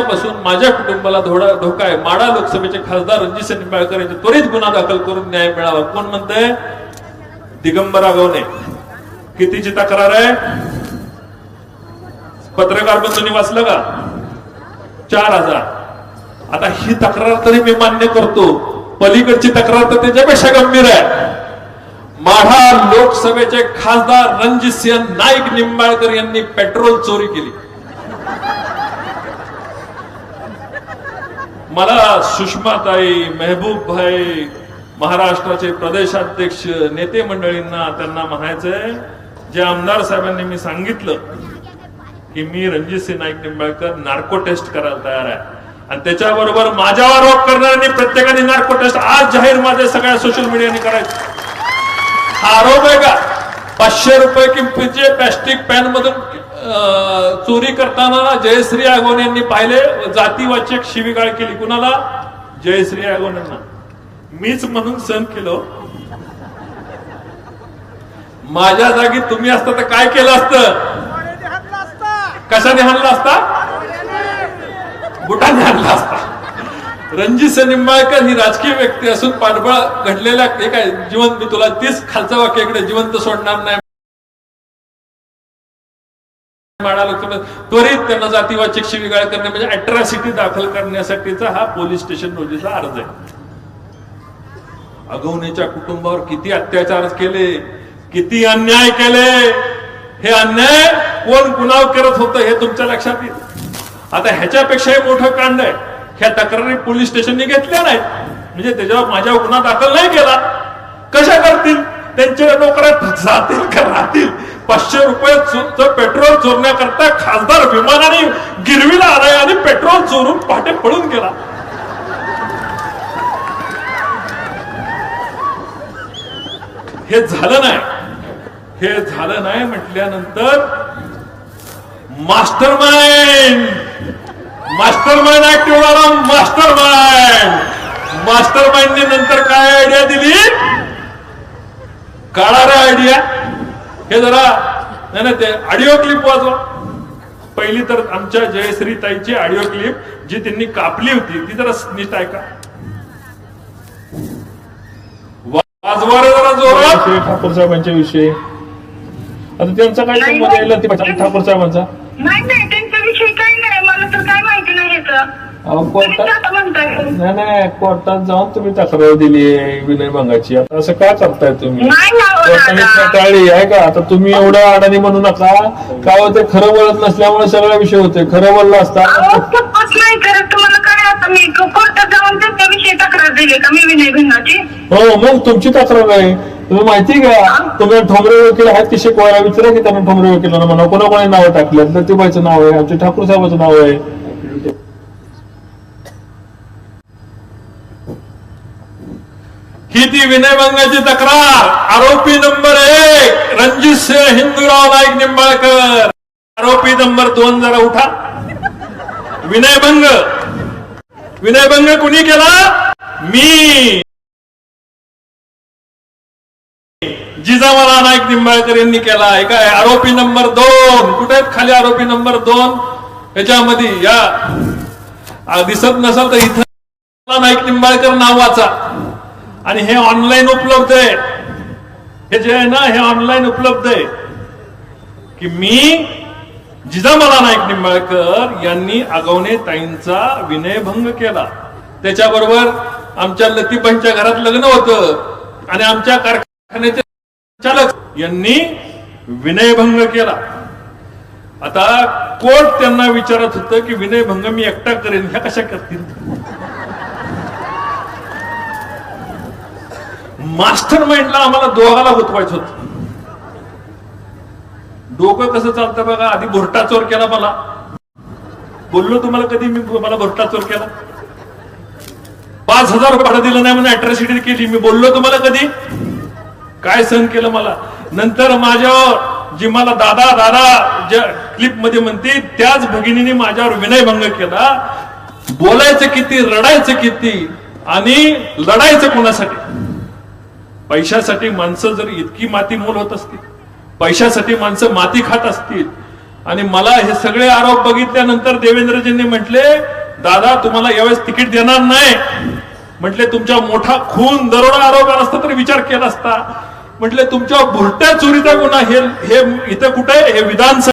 पासून माझ्या कुटुंबाला धोडा धोका आहे. माडा लोकसभेचे खासदार रणजित निंबाळकर यांचे त्वरित गुन्हा दाखल करून न्याय मिळावा. कोण म्हणतंय? दिगंबर आगवणे. कितीची तक्रार आहे? पत्रकार बंधूंनी वाचलं का? चार हजार. आता ही तक्रार तरी मी मान्य करतो. पलीकडची तक्रार तर त्याच्यापेक्षा गंभीर आहे. माढा लोकसभेचे खासदार रणजित सिंह नाईक निंबाळकर यांनी पेट्रोल चोरी केली. मला सुषमाताई मेहबूब भाई महाराष्ट्राचे प्रदेशाध्यक्ष नेते मंडळींना त्यांना म्हणायचंय जे आमदार साहेबांनी मी सांगितलं की मी रणजितसिंह नाईक निंबाळकर नार्को टेस्ट करायला तयार आहे. आणि त्याच्याबरोबर माझ्यावर आरोप करणाऱ्यांनी प्रत्येकाने नार्को टेस्ट आज जाहीर माझ्या सगळ्या सोशल मीडियाने करायचं. हा आरोप आहे का? पाचशे रुपये किमतीचे प्लॅस्टिक पॅन मधून चोरी करताना जयश्री आगोन यांनी पाहिले जातीवाचक शिवीगाळ केली. कुणाला? जयश्री आगोन यांना मीच म्हणून सहन केलो. माझ्या जागी तुम्ही असता तर काय केलं असतं? कशाने हाणला असता? बुटाने हाणला असता. रणजित निंबाळकर ही राजकीय व्यक्ती असून पाठबळ घडलेल्या एक काय जिवंत मी तुला तीच खालचा वाक्याकडे जिवंत सोडणार नाही. म्हणाला त्वरित त्यांना जातीवाचक शिवीगाळ करणे म्हणजे अट्रॉसिटी दाखल करण्यासाठीचा हा पोलीस स्टेशन नोटीसचा अर्ज आहे. अगवणीच्या कुटुंबावर किती अत्याचार केले किती अन्याय केले हे अन्याय कोण गुन्हा करत होतं हे तुमच्या लक्षात येईल. आता ह्याच्यापेक्षाही मोठं कांड आहे. ह्या तक्रारी पोलीस स्टेशनने घेतल्या नाहीत. म्हणजे त्याच्यावर माझ्या गुन्हा दाखल नाही केला. कशा करतील? त्यांच्या नोकऱ्यात जातील का राहतील? पाचशे रुपये पेट्रोल चोरण्याकरता खासदार विमानाने गिरवीला आलाय आणि पेट्रोल चोरून पहाटे पळून गेला. हे झालं नाही. हे झालं नाही म्हटल्यानंतर master mind master mind active master mind master माइंडने नंतर काय आयडिया दिली? काळा रे आयडिया. हे जरा नाही ना ते ऑडिओ क्लिप वाजवा. पहिली तर आमच्या जयश्री ताईची ऑडिओ क्लिप जी त्यांनी कापली होती ती जरा नीट ऐका. वाजवा रे जरा जोरात. विषय ठाकूर साहेबांच्या विषयी. आता त्यांचा काय संबंध ठाकूर साहेबांचा नाही नाही त्यांच्याविषयी काही नाही. मला तर काय माहिती नाही याचं. नाही नाही कोर्टात जाऊन तुम्ही तक्रार दिली आहे विनयभंगाची आता असं काय करताय तुम्ही? हो कोर्टाने दादा. टाळली आहे का? आता तुम्ही एवढं अडाणी म्हणू नका. काय होते खरं बोलत नसल्यामुळे सगळा विषय होते खरं बोलला असता का विनय भिंगाची? हो मग तुमची तक्रार आहे. तुम्ही माहिती का? तुम्ही ठोंबरे वकील आहेत की शिकवायला? विचारा की त्यांना ठोंबरे वकिलांना म्हणा. कोणाकोणी नावं टाकल्यात लतीबाईचं नाव आहे आमच्या ठाकूर साहेबाचं नाव आहे. ही ती विनयभंगाची तक्रार? आरोपी नंबर एक रणजित सिंह हिंदूराव नाईक निंबाळकर. आरोपी नंबर दोन जरा उठा. विनयभंग विनयभंग कुणी केला? मी. जिजामाला नाईक निंबाळकर यांनी केला. काय आरोपी नंबर दोन. कुठे खाली आरोपी नंबर दोन? याच्यामध्ये या. दिसत नसेल तर इथं नाईक निंबाळकर नाव वाचा. आणि हे ऑनलाईन उपलब्ध आहे. हे जे आहे ना हे ऑनलाईन उपलब्ध आहे. की मी जिजामाला नाईक निंबाळकर यांनी आगवणे ताईंचा विनयभंग केला. त्याच्याबरोबर आमच्या लतीबाईंच्या घरात लग्न होतं. आणि आमच्या कारखान्याचे चालक यांनी विनयभंग केला. आता कोर्ट त्यांना विचारत होतं की विनयभंग मी एकटा करेन? ह्या कशा करतील? मास्टर माइंडला आम्हाला दोघाला गुतवायचं होतं. डोकं कसं चालतं बघा? आधी भोरटा चोर केला मला. बोललो तुम्हाला कधी मी मला भोरटा चोर केला? पाच हजार भाडं दिलं नाही म्हणून अट्रॉसिटी केली. मी बोललो तुम्हाला कधी? काय सहन केलं मला? नंतर माझ्यावर जी मला दादा दादा ज्या क्लिपमध्ये म्हणते त्याच भगिनीने माझ्यावर विनयभंग केला. बोलायचं किती रडायचं किती आणि लढायचं कोणासाठी? पैशासाठी माणसं जर इतकी माती मोल होत असतील पैशासाठी माणसं माती खात असतील आणि मला हे सगळे आरोप बघितल्यानंतर देवेंद्रजींनी म्हटले दादा तुम्हाला यावेळेस तिकीट देणार नाही. म्हटले तुमच्या मोठा खून दरोडा आरोप असता तरी विचार केला असता. म्हटले तुमच्या भुरट्या चोरीचा गुन्हा हे हे इथं कुठे हे विधानसभा